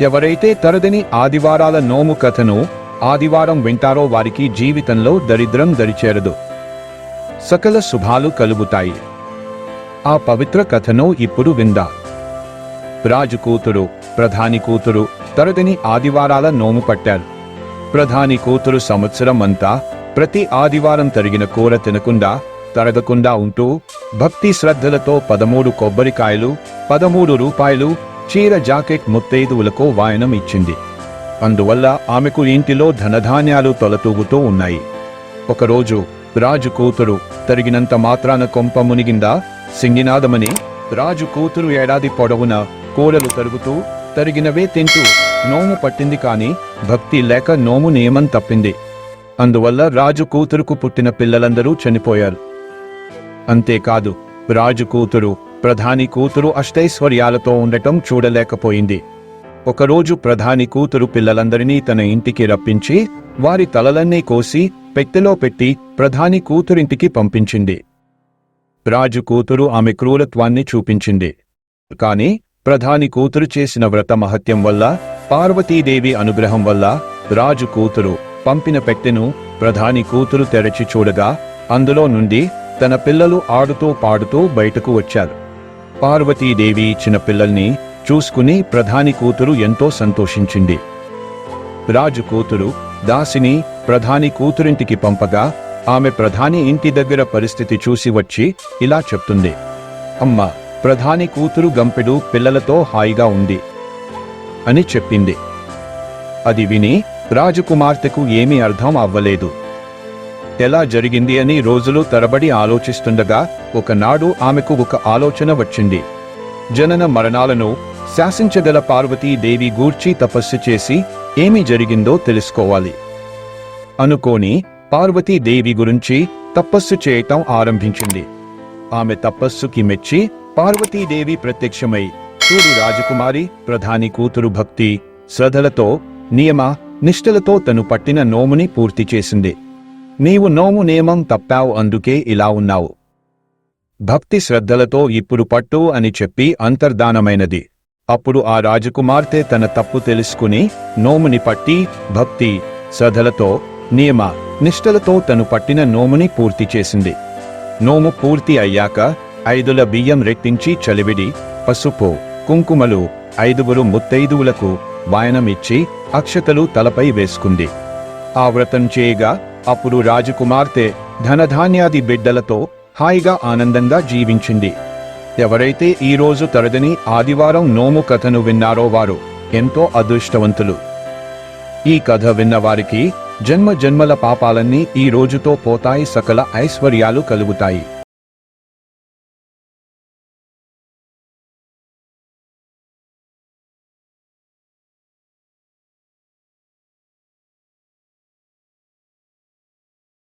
ఎవరైతే తరదని ఆదివారాల నోము కథను ఆదివారం వింటారో వారికి జీవితంలో దరిద్రం దరిచేరదు. సకల శుభాలు కలుగుతాయి. ఆ పవిత్ర కథను ఇప్పుడు విందా? రాజు కూతురు ప్రధాని కూతురు తరదని ఆదివారాల నోము పట్టారు. ప్రధాని కూతురు సంవత్సరం అంతా ప్రతి ఆదివారం తరిగిన కూర తినకుండా తరగకుండా ఉంటూ భక్తి శ్రద్ధలతో పదమూడు కొబ్బరికాయలు పదమూడు రూపాయలు చీర జాకెట్ ముత్తైదువులకు వాయనం ఇచ్చింది. అందువల్ల ఆమెకు ఇంటిలో ధనధాన్యాలు తొలతూగుతూ ఉన్నాయి. ఒకరోజు రాజు కూతురు తరిగినంత మాత్రాన కొంప మునిగిందా? సింగినాదమని రాజు కూతురు ఏడాది పొడవునా కూరలు తరుగుతూ తరిగినవే తింటూ నోము పట్టింది కాని భక్తి లేక నోము నియమం తప్పింది. అందువల్ల రాజు కూతురుకు పుట్టిన పిల్లలందరూ చనిపోయారు. అంతేకాదు రాజు కూతురు ప్రధాని కూతురు అష్టైశ్వర్యాలతో ఉండటం చూడలేకపోయింది. ఒకరోజు ప్రధాని కూతురు పిల్లలందరినీ తన ఇంటికి రప్పించి వారి తలలన్నీ కోసి పెట్టెలో పెట్టి ప్రధాని కూతురింటికి పంపించింది. రాజు కూతురు ఆమె క్రూరత్వాన్ని చూపించింది. కాని ప్రధాని కూతురు చేసిన వ్రత మహత్యం వల్ల పార్వతీదేవి అనుగ్రహం వల్ల రాజు కూతురు పంపిన పెట్టెను ప్రధాని కూతురు తెరచి చూడగా అందులో నుండి తన పిల్లలు ఆడుతూ పాడుతూ బయటకు వచ్చారు. పార్వతీదేవి ఇచ్చిన పిల్లల్ని చూసుకుని ప్రధాని కూతురు ఎంతో సంతోషించింది. రాజు కూతురు దాసిని ప్రధాని కూతురింటికి పంపగా ఆమె ప్రధాని ఇంటి దగ్గర పరిస్థితి చూసి వచ్చి ఇలా చెప్తుంది. అమ్మ ప్రధాని కూతురు గంపెడు పిల్లలతో హాయిగా ఉంది అని చెప్పింది. అది విని రాజకుమార్తెకు ఏమీ అర్థం అవ్వలేదు. ఎలా జరిగింది అని రోజులు తరబడి ఆలోచిస్తుండగా ఒకనాడు ఆమెకు ఒక ఆలోచన వచ్చింది. జనన మరణాలను శాసించగల పార్వతీదేవి గూర్చి తపస్సు చేసి ఏమి జరిగిందో తెలుసుకోవాలి. అనుకోని పార్వతీదేవి గురించి తపస్సు చేయటం ఆరంభించింది. ఆమె తపస్సుకి మెచ్చి పార్వతీదేవి ప్రత్యక్షమై చూడు రాజకుమారి ప్రధాని కూతురు భక్తి శ్రద్ధలతో నియమ నిష్ఠలతో తను పట్టిన నోముని పూర్తి చేసింది. నీవు నోము నియమం తప్పావు అందుకే ఇలా ఉన్నావు. భక్తి శ్రద్ధలతో ఇప్పుడు పట్టు అని చెప్పి అంతర్ధానమైనది. అప్పుడు ఆ రాజకుమార్తె తన తప్పు తెలుసుకుని నోముని పట్టి భక్తి శ్రద్ధలతో నియమ నిష్ఠలతో తను పట్టిన నోముని పూర్తి చేసింది. నోము పూర్తి అయ్యాక ఐదుల బియ్యం రెట్టించి చలివిడి పసుపు కుంకుమలు ఐదుగురు ముత్తైదువులకు వాయనమిచ్చి అక్షతలు తలపై వేసుకుంది. ఆ వ్రతం చేయగా అప్పుడు రాజకుమార్తె ధనధాన్యాది బిడ్డలతో హాయిగా ఆనందంగా జీవించింది. ఎవరైతే ఈ రోజు తరదని ఆదివారం నోము కథను విన్నారో వారు ఎంతో అదృష్టవంతులు. ఈ కథ విన్నవారికి జన్మ జన్మల పాపాలన్నీ ఈ రోజుతో పోతాయి సకల ఐశ్వర్యాలు కలుగుతాయి.